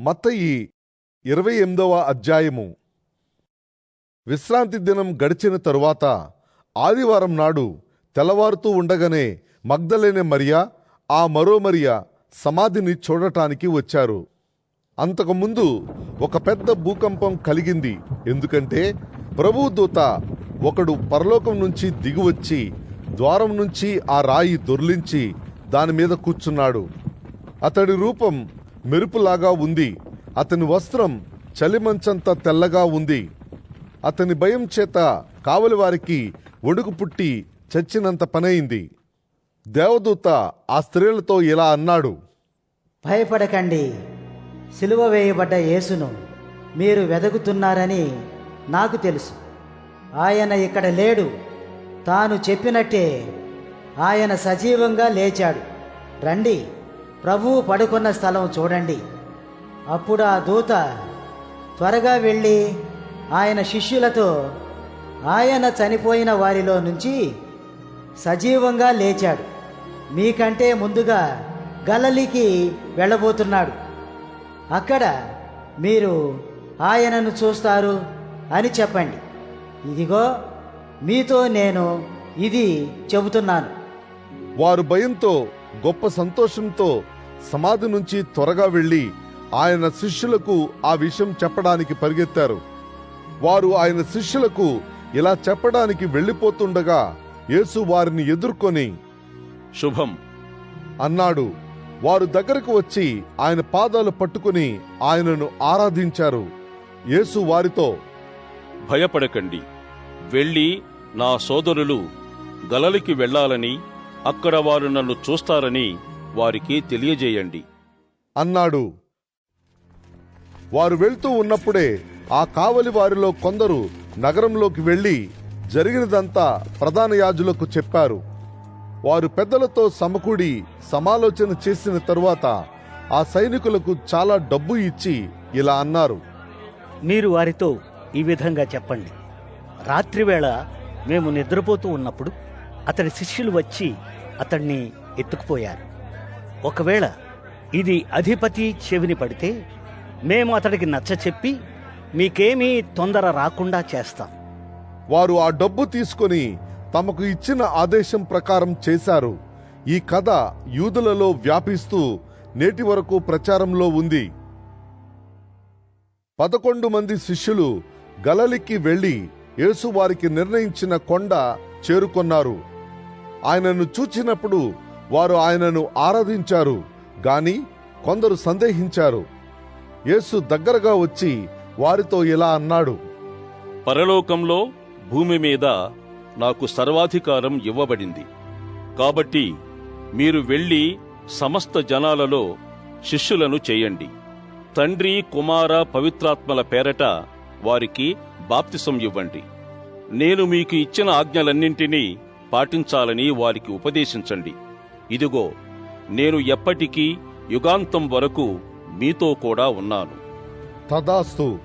మత్తయి ఇరవై ఎనిమిదవ అధ్యాయము. విశ్రాంతి దినం గడిచిన తరువాత ఆదివారం నాడు తెల్లవారుతూ ఉండగానే మగ్ధలేని మరియా ఆ మరో మరియా సమాధిని చూడటానికి వచ్చారు. అంతకుముందు ఒక పెద్ద భూకంపం కలిగింది. ఎందుకంటే ప్రభువు దూత ఒకడు పరలోకం నుంచి దిగివచ్చి ద్వారం నుంచి ఆ రాయి దొర్లించి దాని మీద కూర్చున్నాడు. అతడి రూపం మెరుపులాగా ఉంది. అతని వస్త్రం చలిమంచంత తెల్లగా ఉంది. అతని భయం చేత కావలి వారికి ఒడుగు పుట్టి చచ్చినంత పనయింది. దేవదూత ఆ స్త్రీలతో ఇలా అన్నాడు. భయపడకండి. సిలువ వేయబడ్డ యేసును మీరు వెతుకుతున్నారని నాకు తెలుసు. ఆయన ఇక్కడ లేడు. తాను చెప్పినట్టే ఆయన సజీవంగా లేచాడు. రండి. ప్రభువు పడుకున్న స్థలం చూడండి. అప్పుడు ఆ దూత త్వరగా వెళ్ళి ఆయన శిష్యులతో ఆయన చనిపోయిన వారిలో నుంచి సజీవంగా లేచాడు. మీకంటే ముందుగా గలలికి వెళ్ళబోతున్నాడు. అక్కడ మీరు ఆయనను చూస్తారు అని చెప్పండి. ఇదిగో మీతో నేను ఇది చెబుతున్నాను. వారు భయంతో గొప్ప సంతోషంతో సమాధి నుంచి త్వరగా వెళ్ళి ఆయన శిష్యులకు ఆ విషయం చెప్పడానికి పరిగెత్తారు. వారు ఆయన శిష్యులకు ఇలా చెప్పడానికి వెళ్ళిపోతుండగా యేసు వారిని ఎదుర్కొని శుభం. అన్నాడు. వారు దగ్గరకు వచ్చి ఆయన పాదాలు పట్టుకుని ఆయనను ఆరాధించారు. యేసు వారితో భయపడకండి. వెళ్ళి నా సోదరులు గలలికి వెళ్ళాలని అక్కడ వారు నన్ను చూస్తారని వారికి తెలియజేయండి. అన్నాడు. వారు వెళ్తూ ఉన్నప్పుడే ఆ కావలి వారిలో కొందరు నగరంలోకి వెళ్ళి జరిగినదంతా ప్రధాన యాజులకు చెప్పారు. వారు పెద్దలతో సమకూడి సమాలోచన చేసిన తరువాత ఆ సైనికులకు చాలా డబ్బు ఇచ్చి ఇలా అన్నారు. మీరు వారితో ఈ విధంగా చెప్పండి. రాత్రివేళ మేము నిద్రపోతూ ఉన్నప్పుడు అతడి శిష్యులు వచ్చి అతన్ని ఎత్తుకుపోయారు. ఒకవేళ ఇది అధిపతి చెవిని పడితే మేము అతడికి నచ్చ చెప్పి మీకేమీ తొందర రాకుండా చేస్తాం. వారు ఆ డబ్బు తీసుకొని తమకు ఇచ్చిన ఆదేశం ప్రకారం చేశారు. ఈ కథ యూదులలో వ్యాపిస్తూ నేటి వరకు ప్రచారంలో ఉంది. పదకొండు మంది శిష్యులు గలలికి వెళ్ళి యేసు వారికి నిర్ణయించిన కొండ చేరుకొన్నారు. ఆయనను చూచినప్పుడు వారు ఆయనను ఆరాధించారు గాని కొందరు సందేహించారు. యేసు దగ్గరగా వచ్చి వారితో ఇలా అన్నాడు పరలోకంలో భూమి మీద నాకు సర్వాధికారం ఇవ్వబడింది. కాబట్టి మీరు వెళ్ళి సమస్త జనాలలో శిష్యులను చేయండి. తండ్రి కుమార పవిత్రాత్మల పేరట వారికి బాప్తిసం ఇవ్వండి. నేను మీకు ఇచ్చిన ఆజ్ఞలన్నింటినీ పాటించాలని వారికి ఉపదేశించండి. ఇదిగో నేను ఎప్పటికీ యుగాంతం వరకు మీతో కూడా ఉన్నాను. తదాస్తు